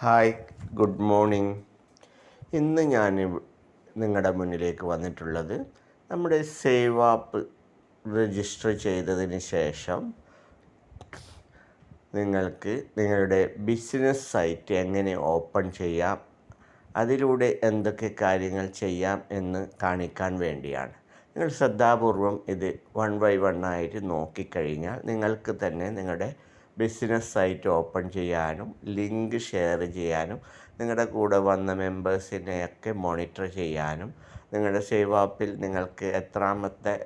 Hi good morning. ഇന്ന് ഞാൻ നിങ്ങളുടെ മുന്നിലേക്ക് വന്നിട്ടുള്ളത് നമ്മുടെ സേവ് ആപ്പ് രജിസ്റ്റർ ചെയ്തതിന് ശേഷം നിങ്ങൾക്ക് നിങ്ങളുടെ ബിസിനസ് സൈറ്റ് എങ്ങനെ ഓപ്പൺ ചെയ്യാം അതിലൂടെ എന്തൊക്കെ കാര്യങ്ങൾ ചെയ്യാം എന്ന് കാണിക്കാൻ വേണ്ടിയാണ്. നിങ്ങൾ ശ്രദ്ധാപൂർവം ഇത് വൺ ബൈ വൺ ആയിട്ട് നോക്കിക്കഴിഞ്ഞാൽ നിങ്ങൾക്ക് തന്നെ നിങ്ങളുടെ ബിസിനസ് സൈറ്റ് ഓപ്പൺ ചെയ്യാനും ലിങ്ക് ഷെയർ ചെയ്യാനും നിങ്ങളുടെ കൂടെ വന്ന മെമ്പേഴ്സിനെയൊക്കെ മോണിറ്റർ ചെയ്യാനും നിങ്ങളുടെ സേവ് ആപ്പിൽ നിങ്ങൾക്ക് എത്രാമത്തെ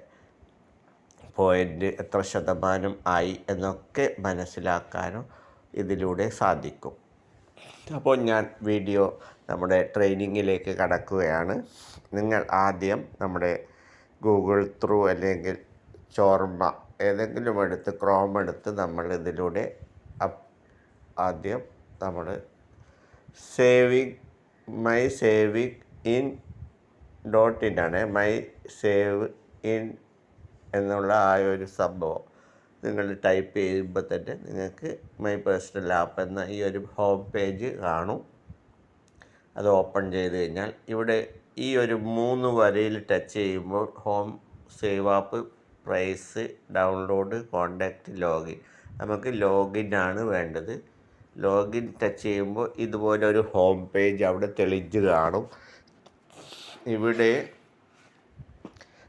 പോയിന്റ് എത്ര ശതമാനം ആയി എന്നൊക്കെ മനസ്സിലാക്കാനും ഇതിലൂടെ സാധിക്കും. അപ്പോൾ ഞാൻ വീഡിയോ നമ്മുടെ ട്രെയിനിങ്ങിലേക്ക് കടക്കുകയാണ്. നിങ്ങൾ ആദ്യം നമ്മുടെ ഗൂഗിൾ ത്രൂ അല്ലെങ്കിൽ ചോർമ ഏതെങ്കിലും എടുത്ത് ക്രോം എടുത്ത് നമ്മൾ ഇതിലൂടെ ആദ്യം നമ്മൾ saving my saving in dot in ആണ്. മൈ സേവ് ഇൻ എന്നുള്ള ആ ഒരു സംഭവം നിങ്ങൾ ടൈപ്പ് ചെയ്യുമ്പോൾ തന്നെ നിങ്ങൾക്ക് മൈ പേഴ്സണൽ ആപ്പ് എന്ന ഈ ഒരു ഹോം പേജ് കാണും. അത് ഓപ്പൺ ചെയ്ത് കഴിഞ്ഞാൽ ഇവിടെ ഈ ഒരു മൂന്ന് വരയിൽ ടച്ച് ചെയ്യുമ്പോൾ home save app price download contact login നമുക്ക് ലോഗിൻ ആണ് വേണ്ടത്. ലോഗിൻ ടച്ച് ചെയ്യുമ്പോൾ ഇതുപോലൊരു ഹോം പേജ് അവിടെ തെളിഞ്ഞ് കാണും. ഇവിടെ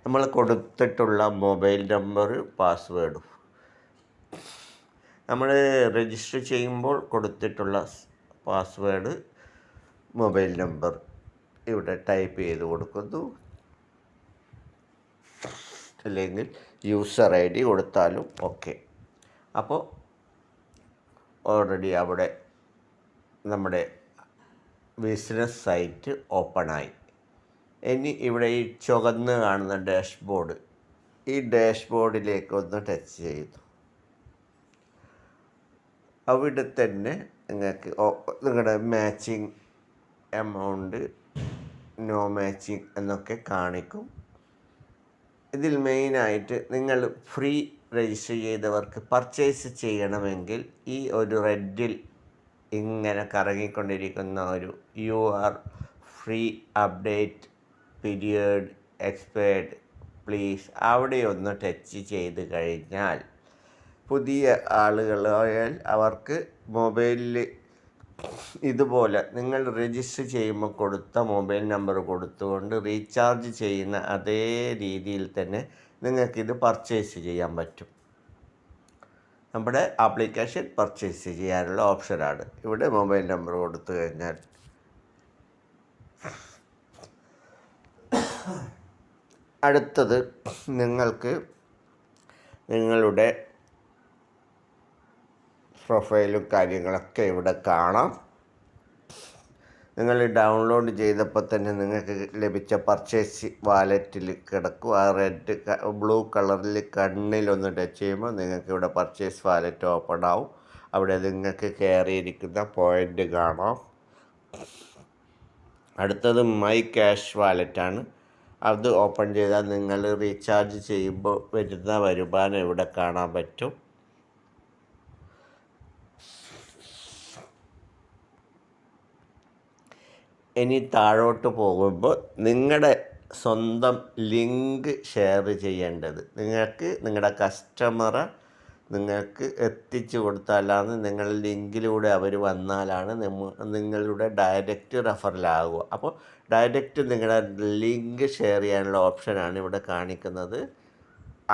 നമ്മൾ കൊടുത്തിട്ടുള്ള മൊബൈൽ നമ്പർ പാസ്വേഡും നമ്മൾ രജിസ്റ്റർ ചെയ്യുമ്പോൾ കൊടുത്തിട്ടുള്ള പാസ്വേഡ് മൊബൈൽ നമ്പർ ഇവിടെ ടൈപ്പ് ചെയ്ത് കൊടുക്കുന്നു. അല്ലെങ്കിൽ യൂസർ ഐ ഡി കൊടുത്താലും ഓക്കെ അപ്പോൾ ഓൾറെഡി അവിടെ നമ്മുടെ ബിസിനസ് സൈറ്റ് ഓപ്പണായി ഇനി ഇവിടെ ഈ ചുവന്ന് കാണുന്ന ഡാഷ്ബോർഡ് ഈ ഡാഷ്ബോർഡിലേക്ക് ഒന്ന് ടച്ച് ചെയ്തു അവിടെ തന്നെ നിങ്ങൾക്ക് നിങ്ങളുടെ മാച്ചിങ് എമൗണ്ട് നോ മാച്ചിങ് എന്നൊക്കെ കാണിക്കും. ഇതിൽ മെയിനായിട്ട് നിങ്ങൾ ഫ്രീ രജിസ്റ്റർ ചെയ്തവർക്ക് പർച്ചേസ് ചെയ്യണമെങ്കിൽ ഈ ഒരു റെഡിൽ ഇങ്ങനെ കറങ്ങിക്കൊണ്ടിരിക്കുന്ന ഒരു you are free update period expired please അവിടെ ഒന്ന് ടച്ച് ചെയ്ത് കഴിഞ്ഞാൽ പുതിയ ആളുകളായാൽ അവർക്ക് മൊബൈലിൽ ഇതുപോലെ നിങ്ങൾ രജിസ്റ്റർ ചെയ്യുമ്പോൾ കൊടുത്ത മൊബൈൽ നമ്പർ കൊടുത്തുകൊണ്ട് റീചാർജ് ചെയ്യുന്ന അതേ രീതിയിൽ തന്നെ നിങ്ങൾക്കിത് പർച്ചേസ് ചെയ്യാൻ പറ്റും. നമ്മുടെ ആപ്ലിക്കേഷൻ പർച്ചേസ് ചെയ്യാനുള്ള ഓപ്ഷനാണ് ഇവിടെ മൊബൈൽ നമ്പർ കൊടുത്തു കഴിഞ്ഞാൽ. അടുത്തത് നിങ്ങൾക്ക് നിങ്ങളുടെ പ്രൊഫൈലും കാര്യങ്ങളൊക്കെ ഇവിടെ കാണാം. നിങ്ങൾ ഡൗൺലോഡ് ചെയ്തപ്പോൾ തന്നെ നിങ്ങൾക്ക് ലഭിച്ച പർച്ചേസ് വാലറ്റിൽ കിടക്കും. ആ റെഡ് ബ്ലൂ കളറിൽ കണ്ണിലൊന്ന് ടച്ച് ചെയ്യുമ്പോൾ നിങ്ങൾക്ക് ഇവിടെ പർച്ചേസ് വാലറ്റ് ഓപ്പൺ ആവും. അവിടെ നിങ്ങൾക്ക് കയറിയിരിക്കുന്ന പോയിന്റ് കാണാം. അടുത്തത് മൈ ക്യാഷ് വാലറ്റാണ് അത് ഓപ്പൺ ചെയ്താൽ നിങ്ങൾ റീചാർജ് ചെയ്യുമ്പോൾ വരുന്ന വരുമാനം ഇവിടെ കാണാൻ പറ്റും. ഇനി താഴോട്ട് പോകുമ്പോൾ നിങ്ങളുടെ സ്വന്തം ലിങ്ക് ഷെയർ ചെയ്യേണ്ടത്. നിങ്ങൾക്ക് നിങ്ങളുടെ കസ്റ്റമറെ നിങ്ങൾക്ക് എത്തിച്ചു കൊടുത്താലാണ് നിങ്ങൾ ലിങ്കിലൂടെ അവർ വന്നാലാണ് നിങ്ങളുടെ ഡയറക്റ്റ് റെഫറിലാകുക അപ്പോൾ ഡയറക്റ്റ് നിങ്ങളുടെ ലിങ്ക് ഷെയർ ചെയ്യാനുള്ള ഓപ്ഷനാണ് ഇവിടെ കാണിക്കുന്നത്.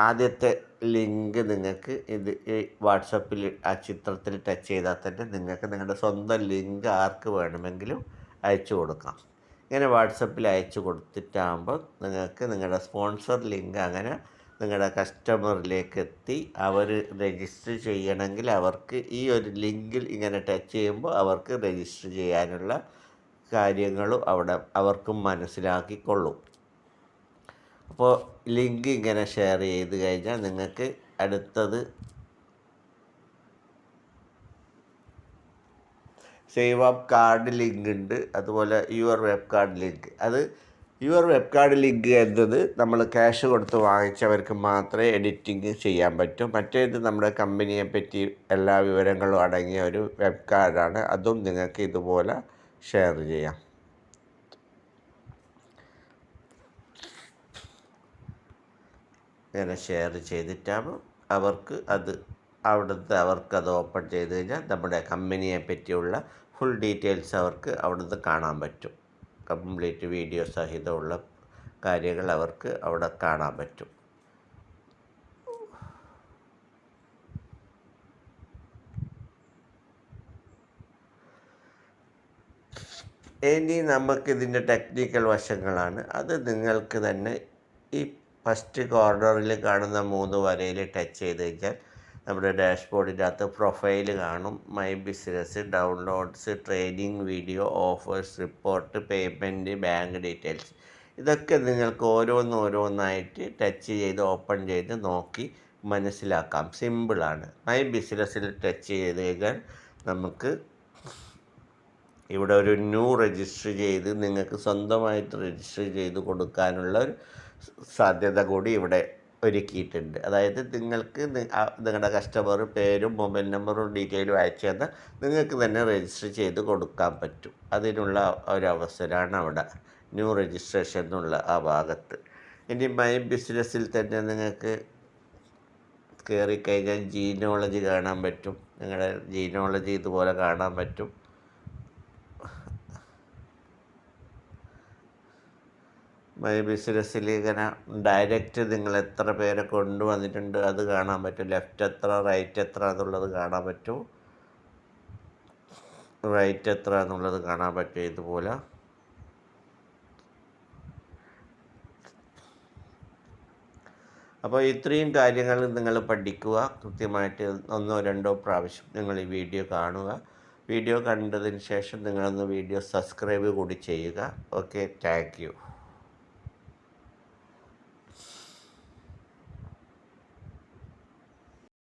ആദ്യത്തെ ലിങ്ക് നിങ്ങൾക്ക് ഇത് ഈ വാട്സപ്പിൽ ആ ചിത്രത്തിൽ ടച്ച് ചെയ്താൽ തന്നെ നിങ്ങൾക്ക് നിങ്ങളുടെ സ്വന്തം ലിങ്ക് ആർക്ക് വേണമെങ്കിലും അയച്ചു കൊടുക്കാം. ഇങ്ങനെ വാട്സപ്പിൽ അയച്ചു കൊടുത്തിട്ടാകുമ്പോൾ നിങ്ങൾക്ക് നിങ്ങളുടെ സ്പോൺസർ ലിങ്ക് അങ്ങനെ നിങ്ങളുടെ കസ്റ്റമറിലേക്ക് എത്തി അവർ രജിസ്റ്റർ ചെയ്യണമെങ്കിൽ അവർക്ക് ഈ ഒരു ലിങ്കിൽ ഇങ്ങനെ ടച്ച് ചെയ്യുമ്പോൾ അവർക്ക് രജിസ്റ്റർ ചെയ്യാനുള്ള കാര്യങ്ങളും അവിടെ അവർക്കും മനസ്സിലാക്കിക്കൊള്ളും. അപ്പോൾ ലിങ്ക് ഇങ്ങനെ ഷെയർ ചെയ്ത് കഴിഞ്ഞാൽ നിങ്ങൾക്ക് അടുത്തത് സേവ് ആപ്പ് കാർഡ് ലിങ്ക് ഉണ്ട്. അതുപോലെ യുവർ വെബ് കാർഡ് ലിങ്ക്. അത് യുവർ വെബ് കാർഡ് ലിങ്ക് എന്നത് നമ്മൾ ക്യാഷ് കൊടുത്ത് വാങ്ങിച്ചവർക്ക് മാത്രമേ എഡിറ്റിംഗ് ചെയ്യാൻ പറ്റൂ. മറ്റേത് നമ്മുടെ കമ്പനിയെ പറ്റി എല്ലാ വിവരങ്ങളും അടങ്ങിയ ഒരു വെബ് കാർഡാണ്. അതും നിങ്ങൾക്ക് ഇതുപോലെ ഷെയർ ചെയ്യാം. ഇങ്ങനെ ഷെയർ ചെയ്തിട്ടാകുമ്പോൾ അവർക്ക് അത് അവിടുത്തെ അവർക്കത് ഓപ്പൺ ചെയ്ത് കഴിഞ്ഞാൽ നമ്മുടെ കമ്പനിയെ പറ്റിയുള്ള ഫുൾ ഡീറ്റെയിൽസ് അവർക്ക് അവിടുന്ന് കാണാൻ പറ്റും. കംപ്ലീറ്റ് വീഡിയോ സഹിതമുള്ള കാര്യങ്ങൾ അവർക്ക് അവിടെ കാണാൻ പറ്റും. ഇനി നമുക്കിതിന്റെ ടെക്നിക്കൽ വശങ്ങളാണ്. അത് നിങ്ങൾക്ക് തന്നെ ഈ ഫസ്റ്റ് കോർണറിൽ കാണുന്ന മൂന്ന് വരയിൽ ടച്ച് ചെയ്ത് കഴിഞ്ഞാൽ നമ്മുടെ ഡാഷ്ബോർഡിന്റെ അകത്ത് പ്രൊഫൈൽ കാണും. My business downloads training video offers report payment bank details. ഇതൊക്കെ നിങ്ങൾക്ക് ഓരോന്നോരോന്നായിട്ട് ടച്ച് ചെയ്ത് ഓപ്പൺ ചെയ്ത് നോക്കി മനസ്സിലാക്കാം. സിമ്പിളാണ് മൈ ബിസിനസ്സിൽ ടച്ച് ചെയ്ത് കഴിഞ്ഞാൽ നമുക്ക് ഇവിടെ ഒരു ന്യൂ രജിസ്റ്റർ ചെയ്ത് നിങ്ങൾക്ക് സ്വന്തമായിട്ട് രജിസ്റ്റർ ചെയ്ത് കൊടുക്കാനുള്ള ഒരു സാധ്യത കൂടി ഇവിടെ ഒരുക്കിയിട്ടുണ്ട്. അതായത് നിങ്ങൾക്ക് നിങ്ങളുടെ കസ്റ്റമർ പേരും മൊബൈൽ നമ്പറും ഡീറ്റെയിലും അയച്ചു തന്നാൽ നിങ്ങൾക്ക് തന്നെ രജിസ്റ്റർ ചെയ്ത് കൊടുക്കാൻ പറ്റും. അതിനുള്ള ഒരു അവസരമാണ് അവിടെ. ന്യൂ രജിസ്ട്രേഷൻ എന്നുള്ള ആ ഭാഗത്ത്. ഇനി മൈ ബിസിനസ്സിൽ തന്നെ നിങ്ങൾക്ക് കയറിക്കഴിഞ്ഞാൽ ജീനോളജി കാണാൻ പറ്റും. നിങ്ങളുടെ ജീനോളജി ഇതുപോലെ കാണാൻ പറ്റും. മൈ ബിസിനസ്സിൽ ഇങ്ങനെ ഡയറക്റ്റ് നിങ്ങൾ എത്ര പേരെ കൊണ്ടുവന്നിട്ടുണ്ട് അത് കാണാൻ പറ്റും. ലെഫ്റ്റ് എത്ര റൈറ്റ് എത്ര എന്നുള്ളത് കാണാൻ പറ്റും. റൈറ്റ് എത്ര എന്നുള്ളത് കാണാൻ പറ്റും ഇതുപോലെ. അപ്പോൾ ഇത്രയും കാര്യങ്ങൾ നിങ്ങൾ പഠിക്കുക. കൃത്യമായിട്ട് ഒന്നോ രണ്ടോ പ്രാവശ്യം നിങ്ങൾ ഈ വീഡിയോ കാണുക. വീഡിയോ കണ്ടതിന് ശേഷം നിങ്ങളൊന്ന് വീഡിയോ സബ്സ്ക്രൈബ് കൂടി ചെയ്യുക. Okay thank you